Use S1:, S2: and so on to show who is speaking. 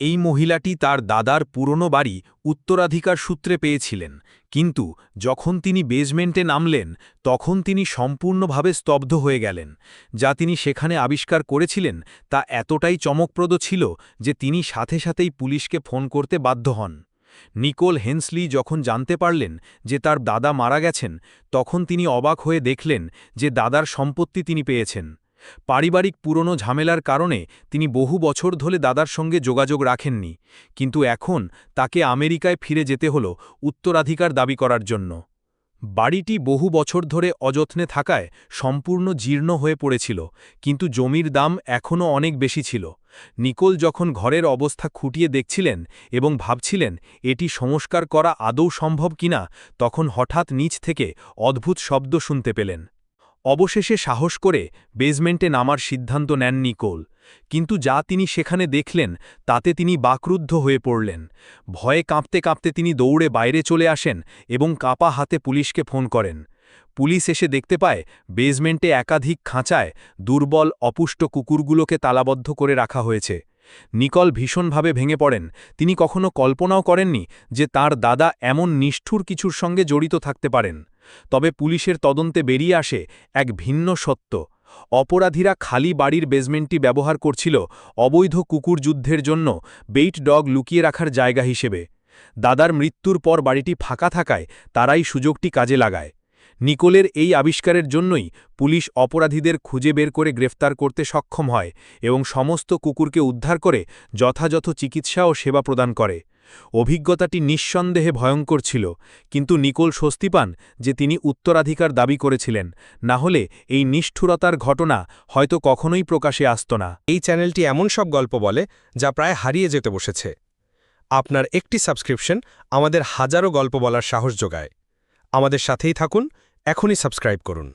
S1: এই মহিলাটি তার দাদার পুরনো বাড়ি উত্তরাধিকার সূত্রে পেয়েছিলেন, কিন্তু যখন তিনি বেজমেন্টে নামলেন, তখন তিনি সম্পূর্ণভাবে স্তব্ধ হয়ে গেলেন। যা তিনি সেখানে আবিষ্কার করেছিলেন, তা এতটাই চমকপ্রদ ছিল যে তিনি সাথে সাথেই পুলিশকে ফোন করতে বাধ্য হন। নিকোল হেন্সলি যখন জানতে পারলেন যে তার দাদা মারা গেছেন, তখন তিনি অবাক হয়ে দেখলেন যে দাদার সম্পত্তি তিনি পেয়েছেন। পারিবারিক পুরনো ঝামেলার কারণে তিনি বহু বছর ধরে দাদার সঙ্গে যোগাযোগ রাখেননি, কিন্তু এখন তাকে আমেরিকায় ফিরে যেতে হল উত্তরাধিকার দাবি করার জন্য। বাড়িটি বহু বছর ধরে অযত্নে থাকায় সম্পূর্ণ জীর্ণ হয়ে পড়েছিল, কিন্তু জমির দাম এখনও অনেক বেশি ছিল। নিকোল যখন ঘরের অবস্থা খুঁটিয়ে দেখছিলেন এবং ভাবছিলেন এটি সংস্কার করা আদৌ সম্ভব কিনা, তখন হঠাৎ নিচ থেকে অদ্ভুত শব্দ শুনতে পেলেন। অবশেষে সাহস করে বেজমেন্টে নামার সিদ্ধান্ত নেন নিকোল। কিন্তু যা তিনি সেখানে দেখলেন, তাতে তিনি বাকরুদ্ধ হয়ে পড়লেন। ভয়ে কাঁপতে কাঁপতে তিনি দৌড়ে বাইরে চলে আসেন এবং কাপা হাতে পুলিশকে ফোন করেন। পুলিশ এসে দেখতে পায় বেজমেন্টে একাধিক খাঁচায় দুর্বল, অপুষ্ট কুকুরগুলোকে তালাবদ্ধ করে রাখা হয়েছে। নিকল ভীষণভাবে ভেঙে পড়েন। তিনি কখনো কল্পনাও করেননি যে তার দাদা এমন নিষ্ঠুর কিছুর সঙ্গে জড়িত থাকতে পারেন। তবে পুলিশের তদন্তে বেরিয়ে আসে এক ভিন্ন সত্য। অপরাধীরা খালি বাড়ির বেজমেন্টটি ব্যবহার করছিল অবৈধ কুকুর যুদ্ধের জন্য বেইট ডগ লুকিয়ে রাখার জায়গা হিসেবে। দাদার মৃত্যুর পর বাড়িটি ফাঁকা থাকায় তারাই সুযোগটি কাজে লাগায়। নিকোলের এই আবিষ্কারের জন্যই পুলিশ অপরাধীদের খুঁজে বের করে গ্রেফতার করতে সক্ষম হয় এবং সমস্ত কুকুরকে উদ্ধার করে যথাযথ চিকিৎসা ও সেবা প্রদান করে। অভিজ্ঞতাটি নিঃসন্দেহে ভয়ঙ্কর ছিল, কিন্তু নিকোল স্বস্তি পান যে তিনি উত্তরাধিকার দাবি করেছিলেন, না হলে এই নিষ্ঠুরতার ঘটনা হয়তো কখনোই প্রকাশে আসত না।
S2: এই চ্যানেলটি এমন সব গল্প বলে যা প্রায় হারিয়ে যেতে বসেছে। আপনার একটি সাবস্ক্রিপশন আমাদের হাজারো গল্প বলার সাহস যোগায়। আমাদের সাথেই থাকুন এখনই সাবস্ক্রাইব করুন।